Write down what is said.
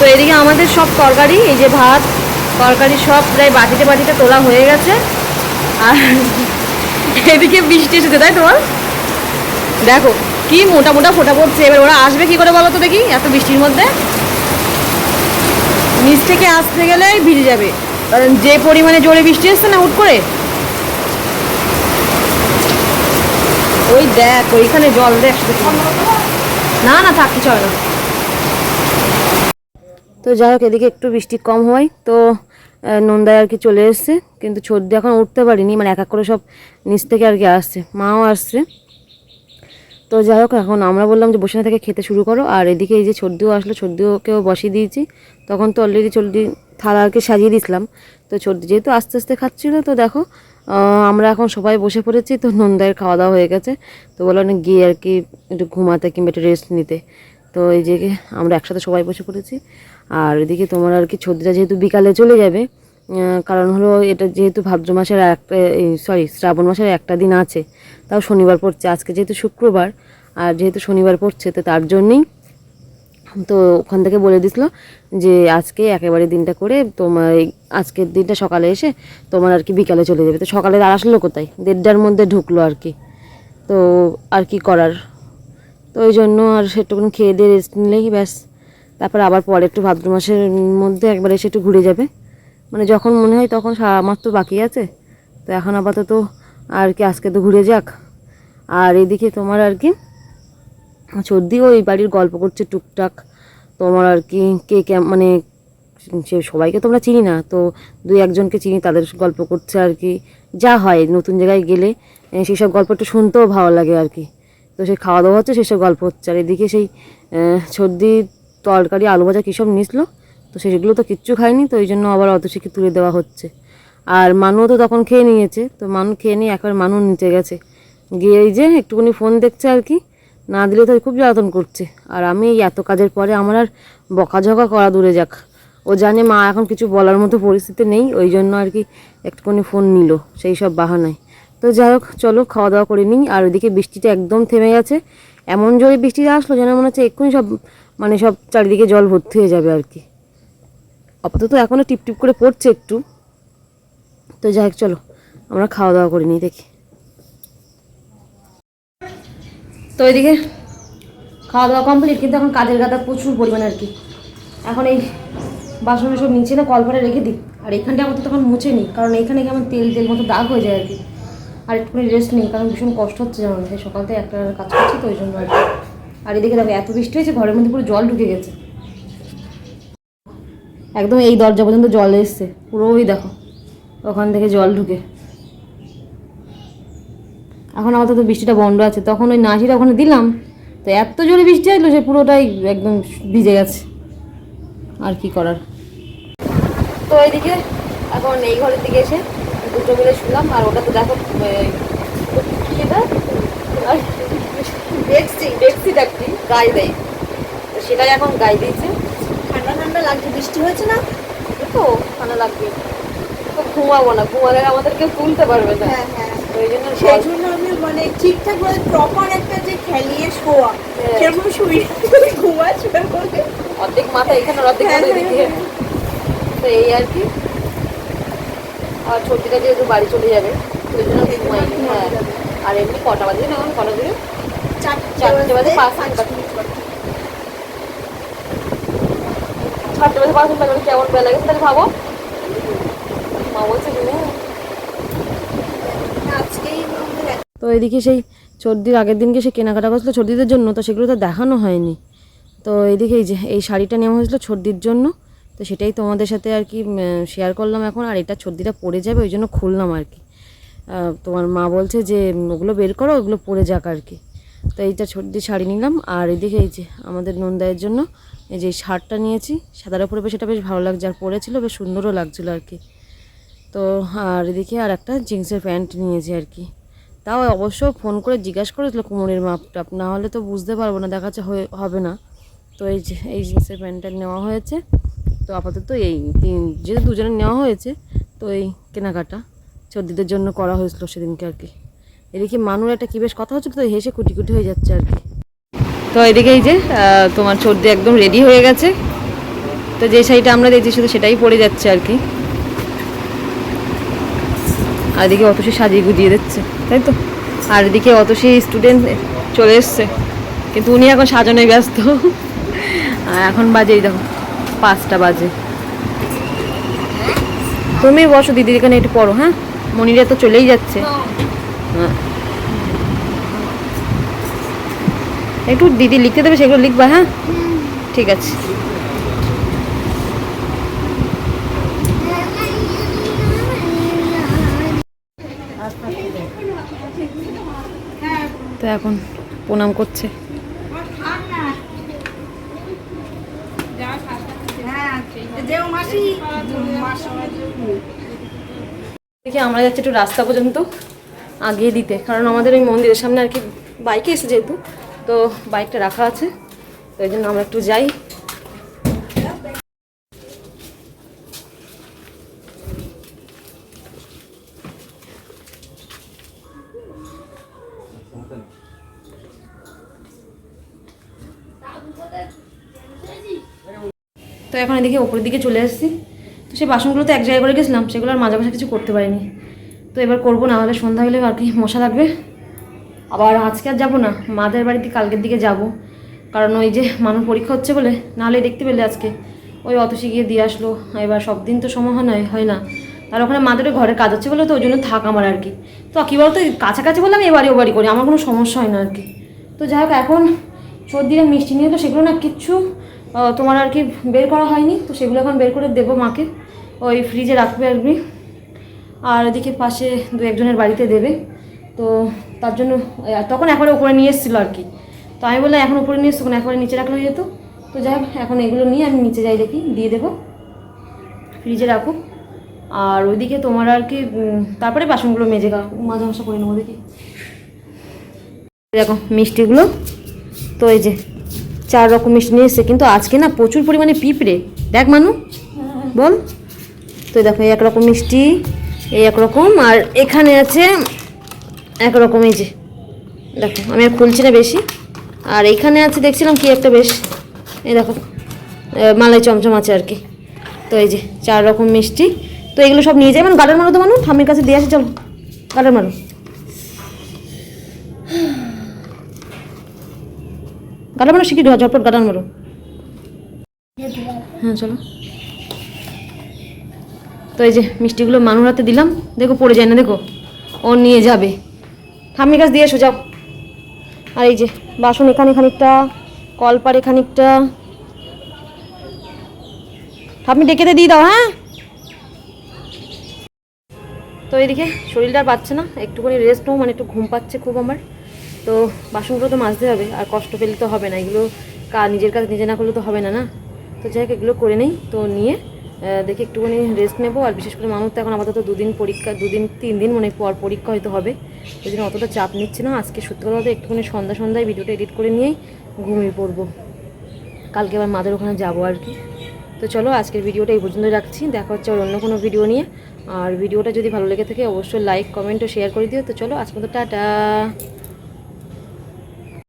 তো এদিকে আমাদের সব তরকারি, এই যে ভাত, তরকারি সব প্রায় বাটিতে বাটিতে তোলা হয়ে গেছে। আর এদিকে বৃষ্টি এসেছে, তাই তোমার? দেখো, কি মোটা মোটা ফোটা পড়ছে। এবার ওরা আসবে কি করে বলো তো দেখি, এত বৃষ্টির মধ্যে? নিচ থেকে আসতে গেলে ভিজে যাবে। কারণ যে পরিমাণে জোরে বৃষ্টি এসছে না হুট করে। ওই দেখ, ওইখানে জল দেখ না না থাকতে হয় না। তো যাই হোক, এদিকে একটু বৃষ্টি কম হয়, তো নন্দায় আর কি চলে এসছে, কিন্তু সর্দি এখন উঠতে পারিনি মানে এক এক করে সব নিচ থেকে আর কি আসছে, মাও আসছে। তো যাই হোক, এখন আমরা বললাম যে বসে না থেকে খেতে শুরু করো, আর এদিকে এই যে সর্দিও আসলো সর্দিওকেও বসিয়ে দিয়েছি, তখন তো অলরেডি সর্দি থালা আর কি সাজিয়ে দিয়েছিলাম, তো সর্দি যেহেতু আস্তে আস্তে খাচ্ছিল, তো দেখো আমরা এখন সবাই বসে পড়েছি, তো নন্দায়ের খাওয়া দাওয়া হয়ে গেছে, তো বলল না গিয়ে আর কি একটু ঘুমাতে কিংবা একটু রেস্ট নিতে, তো এই যে আমরা একসাথে সবাই বসে পড়েছি আর এদিকে তোমার আর কি সর্দিটা যেহেতু বিকালে চলে যাবে কারণ হলো এটা যেহেতু ভাদ্র মাসের একটা সরি শ্রাবণ মাসের একটা দিন আছে, তাও শনিবার পড়ছে, আজকে যেহেতু শুক্রবার, আর যেহেতু শনিবার পড়ছে, তো তার জন্যই তো ওখান থেকে বলে দিছিল যে আজকে একেবারে দিনটা করে তোমার আজকের দিনটা সকালে এসে তোমার আর কি বিকালে চলে যাবে। তো সকালে আর আসলো কোথায়? দেড়টার মধ্যে ঢুকলো আর কি। তো আর কি করার? তো ওই জন্য আর সেটুকুন খেয়ে দিয়ে রেস্ট নিলেই ব্যাস। তারপর আবার পরে একটু ভাদ্র মাসের মধ্যে একবার এসে একটু ঘুরে যাবে। মানে যখন মনে হয় তখন মাস তো বাকি আছে। তো এখন আপাতত আর কি আজকে তো ঘুরে যাক। আর এদিকে তোমার আর কি সর্দি ওই বাড়ির গল্প করছে টুকটাক। তোমার আর কি কে কে মানে সে সবাইকে তোমরা চিনি না। তো দুই একজনকে চিনি তাদের গল্প করছে আর কি। যা হয় নতুন জায়গায় গেলে সেসব গল্প একটু শুনতেও ভালো লাগে আর কি। তো সেই খাওয়া দাওয়া হচ্ছে সেসব গল্প হচ্ছে। আর এদিকে সেই আহ, সর্দি তরকারি, আলু ভাজা কী সব নিসলো তো সেগুলো তো কিচ্ছু খায়নি তো ওই জন্য আবার অত শিখে তুলে দেওয়া হচ্ছে। আর মানুও তো তখন খেয়ে নিয়েছে, তো মানু খেয়ে নিয়ে একবার মানু নিচে গেছে। গিয়ে এই যে একটুখানি ফোন দেখছে আর কি, না দিলে তো খুব জ্বালাতন করছে। আর আমি এই এত কাজের পরে আমার আর বকাঝকা করা দূরে যাক। ও জানে মা এখন কিছু বলার মতো পরিস্থিতি নেই, ওই জন্য আর কি একটুখানি ফোন নিল, সেই সব বাহানায়। তো যাই হোক, চলো খাওয়া দাওয়া করে নিই, আর ওইদিকে বৃষ্টিটা একদম থেমে গেছে। এমন জোরে বৃষ্টিটা আসলো যেন মনে হচ্ছে এক্ষুনি সব মানে সব চারিদিকে জল ভর্তি হয়ে যাবে আর কি। আপাতত এখনও টিপটিপ করে পড়ছে একটু। তো যাই হোক, চলো, আমরা খাওয়া দাওয়া করে নিই, দেখি। তো এদিকে খাওয়া দাওয়া কমপ্লিট কিন্তু এখন কাজের গাদা প্রচুর পরিমাণে আর কি। এখন এই বাসন সব নিচে না কলপারে রেখে দিই। আর এখানটা আমার তো তখন মুছে নিই কারণ এখানে কেমন তেল তেল মতো দাগ হয়ে যায় আর কি। আর একটুখানি রেস্ট নিই, কারণ ভীষণ কষ্ট হচ্ছে যেমন সেই সকাল থেকে একটা কাজ করছি তো ওই জন্য আর কি। আর এদিকে দেখো, এত বৃষ্টি হয়েছে, ঘরের মধ্যে পুরো জল ঢুকে গেছে। একদম এই দরজা পর্যন্ত জল এসছে, পুরো ওই দেখো, ওখান থেকে জল ঢুকে। এখন আমাদের তো বৃষ্টিটা বন্ধ আছে, তখন ওই নাচিটা ওখানে দিলাম, তো এত জোরে বৃষ্টি আসলো সে পুরোটাই একদম ভিজে গেছে। আর কি করার? তো এইদিকে এখন এই ঘরের দিকে এসে দুটো মিলে শুনলাম আর ওটা তো দেখো কি এটা দেখছি গায়ে দেয়। তো সেটাই এখন গায়ে দিয়েছে। ঠান্ডা ঠান্ডা লাগছে বৃষ্টি হয়েছে না? তো ঠান্ডা লাগবে। তো ঘুমাবো না ঘুমালে আমাদের কেউ তুলতে পারবে না। হ্যাঁ হ্যাঁ। ওই জন্য সেই জন্য আমি মানে ঠিকঠাক ভাবে প্রপার একটা যে খেলিয়ে শোয়া হ্যাঁ। সেরকম শুই ঘুমায় শুয়ে পড়ে অর্ধেক মাথা এখানে অর্ধেক হ্যাঁ, মাথা হ্যাঁ, এদিকে তো এই আর কি। আর ছোটিটা যেহেতু বাড়ি চলে যাবে ওই জন্য হ্যাঁ। আর এমনি কটা বাজে না এখন কটা দিকে চারটে বাজে পাঁচ চারটে বাজে পাঁচ কেমন ভাবো মা বলছে তো এদিকে সেই সর্দির আগের দিনকে সে কেনাকাটা করছিল সর্দিদের জন্য, তো সেগুলো তো দেখানো হয়নি। তো এদিকে এই যে, এই শাড়িটা নেওয়া হয়েছিল সর্দির জন্য, তো সেটাই তোমাদের সাথে আর কি শেয়ার করলাম এখন, আর এটা সর্দিটা পড়ে যাবে, ওই জন্য খুললাম আর কি। তোমার মা বলছে যে ওগুলো বের করো, ওগুলো পরে যাক আর কি। তো এইটা সর্দির শাড়ি নিলাম। আর এদিকে এই যে আমাদের নন্দায়ের জন্য এই যে শার্টটা নিয়েছি, সাদার উপরে বেশ এটা বেশ ভালো লাগছে আর পরেছিল, বেশ সুন্দরও লাগছিল আর কি। তো আর এদিকে আর একটা জিন্সের প্যান্ট নিয়েছি আর কি। তাও অবশ্য ফোন করে জিজ্ঞাসা করেছিল কোমরের মাপ টাপ না হলে তো বুঝতে পারব না দেখা যাচ্ছে হবে না। তো এই যে এই জিন্সের প্যান্টটা নেওয়া হয়েছে। তো আপাতত এই তিন- যেহেতু দুজনে নেওয়া হয়েছে, তো এই কেনাকাটা সর্দিদের জন্য করা হয়েছিল সেদিনকে আর কি। এদিকে মানুর একটা কি বেশ কথা হচ্ছে তো হেসে কুটি কুটি হয়ে যাচ্ছে আর কি। তো এদিকে এই যে তোমার সর্দি একদম রেডি হয়ে গেছে। তো যে শাড়িটা আমরা দেখছি শুধু সেটাই পরে যাচ্ছে আর কি। আর এদিকে অতসী সাজিয়ে গুজিয়ে দিচ্ছে, তাই তো? আর এদিকে অতসী স্টুডেন্ট চলে এসছে। কিন্তু উনি এখন সাজানোয় ব্যস্ত। আর এখন বাজে এই দেখো, পাঁচটা বাজে। তুমি বসো, দিদির এখানে একটু পড়ো হ্যাঁ? মনিরা তো চলেই যাচ্ছে। একটু দিদি লিখতে দেবে, সেগুলো লিখবা হ্যাঁ? ঠিক আছে। তো এখন প্রণাম করছে। দেখি আমরা যাচ্ছি একটু রাস্তা পর্যন্ত। আগিয়ে দিতে। কারণ আমাদের ওই মন্দিরের সামনে আর কি বাইকে এসে যেহেতু, তো বাইকটা রাখা আছে, তো এই জন্য আমরা একটু যাই। তো এখন এদিকে ওপরের দিকে চলে এসেছি। তো সেই বাসনগুলো তো এক জায়গায় করে গেছিলাম, সেগুলো আর ঘষা কিছু করতে পারিনি। তো এবার করব না হলে সন্ধ্যা হলে আর কি মশা লাগবে। আবার আজকে আর যাব না, মাদের বাড়িতে কালকের দিকে যাব। কারণ ওই যে মানুষ পরীক্ষা হচ্ছে বলে নাহলে দেখতে পেলে আজকে। ওই অতসী গিয়ে দিয়ে আসলো, এবার সব দিন তো সময় হয় না হয় না। আর ওখানে মাদের ঘরে কাজ হচ্ছে বলে তো, ওই জন্য থাক আমার আর কি। তো কী বলতো কাছাকাছি বললাম আমি ও বাড়ি করি, আমার কোনো সমস্যা হয় না আর কি। তো যাই হোক, এখন সর্দি আর মিষ্টি নিয়ে তো সেগুলো না কিচ্ছু তোমার আর কি বের করা হয়নি, তো সেগুলো এখন বের করে দেবো মাকে। ওই ফ্রিজে রাখবে আর কি। আর এদিকে পাশে দু একজনের বাড়িতে দেবে। তো তার জন্য তখন একবারে উপরে নিয়ে এসেছিল আর কি। তো আমি বললাম, এখন উপরে নিয়ে এসছো একবারে নিচে রাখলে যেত। তো যাই এখন এগুলো নিয়ে আমি নিচে যাই দেখি, দিয়ে দেবো। ফ্রিজে রাখো আর ওইদিকে তোমার আর কি তারপরে বাসনগুলো মেজে গা মাঝে মাসা করে নেব দেখি। দেখো মিষ্টিগুলো। তো এই যে, চার রকম মিষ্টি নিয়ে এসছে, কিন্তু আজকে না প্রচুর পরিমাণে পিঁপড়ে। দেখ, মানু, বল। তো দেখো এই একরকম মিষ্টি। এই একরকম, আর এখানে আছে একরকম, এই যে, দেখো, আমি আর খুলছি না বেশি। আর এখানে আছে, দেখছিলাম কি একটা বেশ, এই দেখো মালাই চমচম আছে আর কি। তো এই যে, চার রকম মিষ্টি। তো এগুলো সব নিয়ে যাই মানে গার্ডেন মারো তো মানুষ ঠাম্মির কাছে দিয়ে আসি, চলো গার্ডেন মারো। গার্ডেন মারো শিখি ঝটপট গার্ডেন মারো। হ্যাঁ চলো। তো এই যে মিষ্টিগুলো মানুর হাতে দিলাম, দেখো পড়ে যায় না, দেখো। ও নিয়ে যাবে। ঠাম্মি গাছ দিয়ে এসো, যাও। আর এই যে, বাসন এখানে খানিকটা, কলপারে খানিকটা। ঠাম্মি, ডেকে দিয়ে দাও হ্যাঁ? তো এদিকে শরীরটা পাচ্ছে না, একটুখানি রেস্ট নেব মানে একটু ঘুম পাচ্ছে খুব আমার। তো বাসনগুলো তো মাজতে হবে, আর কষ্ট পেলে তো হবে না, এগুলো কা নিজের কাজ নিজে না করলে তো হবে না না? তো যাই হোক, এগুলো করে নেই, তো নিয়ে দেখি একটুখানি রেস্ট নেব। আর বিশেষ করে মানুষ তো এখন আপাতত দুদিন পরীক্ষা, দুদিন, তিন দিন মনে পর পরীক্ষা হয়তো হবে। ওই জন্য অতটা চাপ নিচ্ছে না। আজকে সত্যি কথা একটুখানি সন্ধ্যা সন্ধ্যায় ভিডিওটা এডিট করে নিয়েই ঘুমিয়ে পড়ব। কালকে আবার মাদের ওখানে যাব আর কি। তো চলো আজকের ভিডিওটা এই পর্যন্ত রাখছি। দেখা হচ্ছে আর অন্য কোনো ভিডিও নিয়ে। আর ভিডিওটা যদি ভালো লেগে থাকে, অবশ্যই লাইক কমেন্ট ও শেয়ার করে দিও। তো চলো আজকে তো টাটা।